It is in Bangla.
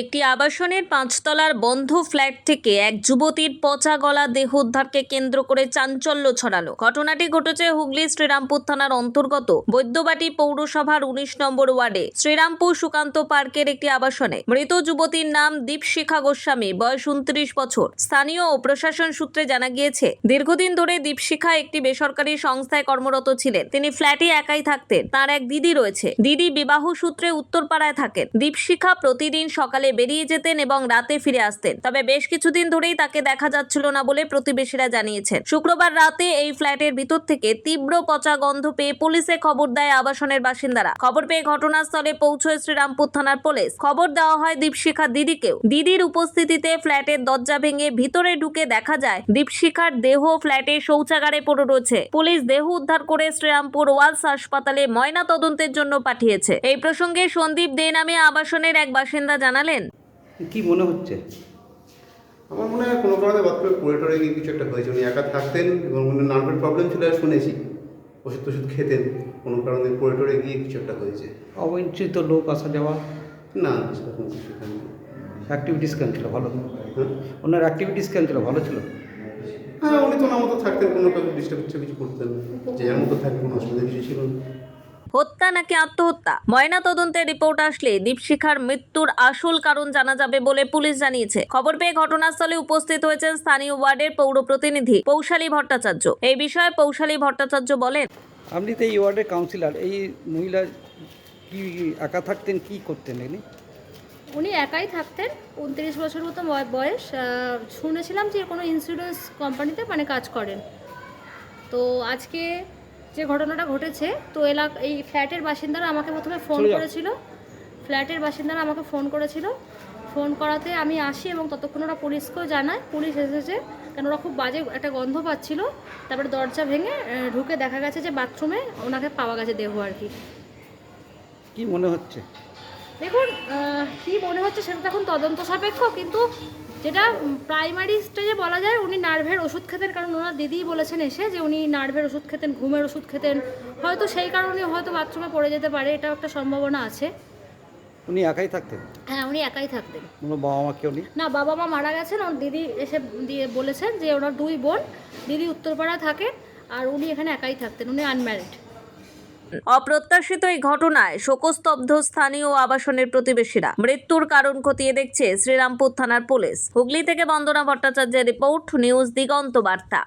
একটি আবাসনের পাঁচতলার বন্ধ ফ্ল্যাট থেকে এক যুবতীর পচা গলা দেহ উদ্ধারকে কেন্দ্র করে চাঞ্চল্য ছড়ালো। ঘটনাটি ঘটেছে হুগলি শ্রীরামপুর থানার অন্তর্গত বৈদ্যবাটি পৌরসভার উনিশ নম্বর ওয়ার্ডে, শ্রীরামপুর সুকান্ত পার্কের একটি আবাসনে। মৃত যুবতীর নাম দীপশিখা গোস্বামী, বয়স উনত্রিশ বছর। স্থানীয় ও প্রশাসন সূত্রে জানা গিয়েছে, দীর্ঘদিন ধরে দীপশিখা একটি বেসরকারি সংস্থায় কর্মরত ছিলেন। তিনি ফ্ল্যাটে একাই থাকতেন। তার এক দিদি রয়েছে। দিদি বিবাহ সূত্রে উত্তরপাড়ায় থাকেন। দীপশিখা প্রতিদিন সকালে বেরিয়ে যেতেন এবং রাতে ফিরে আসতেন। তবে বেশ কিছুদিন ধরেই তাকে দেখা যাচ্ছিল না বলে প্রতিবেশীরা জানিয়েছেন। শুক্রবার রাতে এই ফ্ল্যাটের ভিতর থেকে তীব্র পচা গন্ধ পেয়ে পুলিশে খবর দেয় আবাসনের বাসিন্দারা। খবর পেয়ে ঘটনাস্থলে পৌঁছয় শ্রীরামপুর থানার পুলিশ। খবর দেওয়া হয় দীপশিখা দিদিকেও। দিদির উপস্থিতিতে ফ্ল্যাটের দরজা ভেঙে ভিতরে ঢুকে দেখা যায়, দীপশিখার দেহ ফ্ল্যাটে শৌচাগারে পড়ে রয়েছে। পুলিশ দেহ উদ্ধার করে শ্রীরামপুর ওয়ালস হাসপাতালে ময়না তদন্তের জন্য পাঠিয়েছে। এই প্রসঙ্গে সন্দীপ দে নামে আবাসনের এক বাসিন্দা জানালেন কি মনে হচ্ছে? আমার মনে হয় কোনো কারণে বাথরুমে পড়ে টরে গিয়ে কিছু একটা হয়েছে। উনি একা থাকতেন এবং উনি নার্ভের প্রবলেম ছিল শুনেছি। ওষুধ টষুধ খেতেন কোনো কারণে পড়ে টরে গিয়ে কিছু একটা হয়েছে। অবঞ্চিত লোক আসা যাওয়া? না সেরকম কিছু। অ্যাক্টিভিটিস কেন ছিল? ভালো হ্যাঁ? ওনার অ্যাক্টিভিটিস কেন ছিল? ভালো ছিল? হ্যাঁ উনি তো ওনার মতো থাকতেন কোনো কাউকে ডিস্টার্ব কিছু করতেন। যে যার মতো থাকতেন কোনো অসুবিধা কিছু ছিল না। হত্যা নাকি আত্মহত্যা? ময়না তদন্তের রিপোর্ট আসলে দীপশিখার মৃত্যুর আসল কারণ জানা যাবে বলে পুলিশ জানিয়েছে। খবর পেয়ে ঘটনাস্থলে উপস্থিত হয়েছেন স্থানীয় ওয়ার্ডের পৌর প্রতিনিধি পৌশালী ভট্টাচার্য। এই বিষয়ে পৌশালী ভট্টাচার্য বলেন আপনি তো এই ওয়ার্ডের কাউন্সিলর এই মহিলা কি একা থাকতেন কি করতেন এনি? উনি একাই থাকতেন উনত্রিশ বছর মতো বয়স শুনেছিলাম যে কোনো ইন্স্যুরেন্স কোম্পানিতে মানে কাজ করেন। তো আজকে যে ঘটনাটা ঘটেছে তো এলাক এই ফ্ল্যাটের বাসিন্দারা আমাকে প্রথমে ফোন করেছিল। ফ্ল্যাটের বাসিন্দারা আমাকে ফোন করেছিল। ফোন করাতে আমি আসি এবং ততক্ষণ ওরা পুলিশকেও জানায়। পুলিশ এসেছে কেন ওরা খুব বাজে একটা গন্ধ পাচ্ছিল। তারপরে দরজা ভেঙে ঢুকে দেখা গেছে যে বাথরুমে ওনাকে পাওয়া গেছে দেহ আর কি। কি মনে হচ্ছে? দেখুন কি মনে হচ্ছে সেটা তো এখন তদন্ত সাপেক্ষ কিন্তু যেটা প্রাইমারি স্টেজে বলা যায় উনি নার্ভের ওষুধ খেতেন কারণ ওনার দিদিই বলেছেন এসে যে উনি নার্ভের ওষুধ খেতেন ঘুমের ওষুধ খেতেন। হয়তো সেই কারণে হয়তো বাথরুমে পড়ে যেতে পারে এটাও একটা সম্ভাবনা আছে। উনি একাই থাকতেন? হ্যাঁ উনি একাই থাকতেন। কোনো বাবা মা কেউ নেই? না বাবা মা মারা গেছেন ওর দিদি এসে দিয়ে বলেছেন যে ওনার দুই বোন দিদি উত্তরপাড়া থাকে আর উনি এখানে একাই থাকতেন উনি আনম্যারিড অপ্রত্যাশিত এই ঘটনায় শোকস্তব্ধ স্থানীয় আবাসনের প্রতিবেশীরা। মৃত্যুর কারণ খতিয়ে দেখছে শ্রীরামপুর থানার পুলিশ। হুগলি থেকে বন্দনা ভট্টাচার্যের রিপোর্ট, নিউজ দিগন্ত বার্তা।